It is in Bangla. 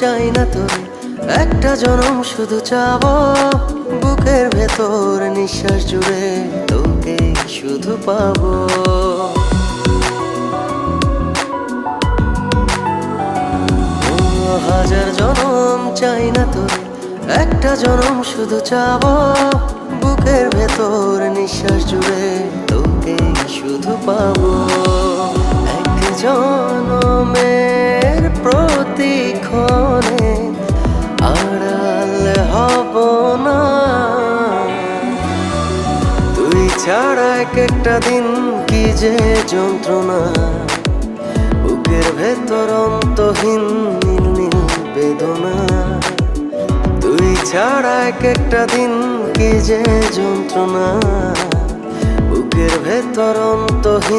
চাই না তোর একটা জনম শুধু চাবো। বুকের ভেতর নিঃশ্বাস জুড়ে তোকে শুধু পাবো। হাজার জনম চাই না তোর একটা জনম শুধু চাবো। বুকের ভেতর নিঃশ্বাস জুড়ে তোকে শুধু পাবো। প্রতিক্ষণে আড়াল হব না। তুই ছাড়া এক একটা দিন কি যে যন্ত্রণা। বুকের ভেতর অন্তহীন নীল নীল বেদনা। তুই ছাড়া এক একটা দিন কি যে যন্ত্রণা। বুকের ভেতর অন্তহীন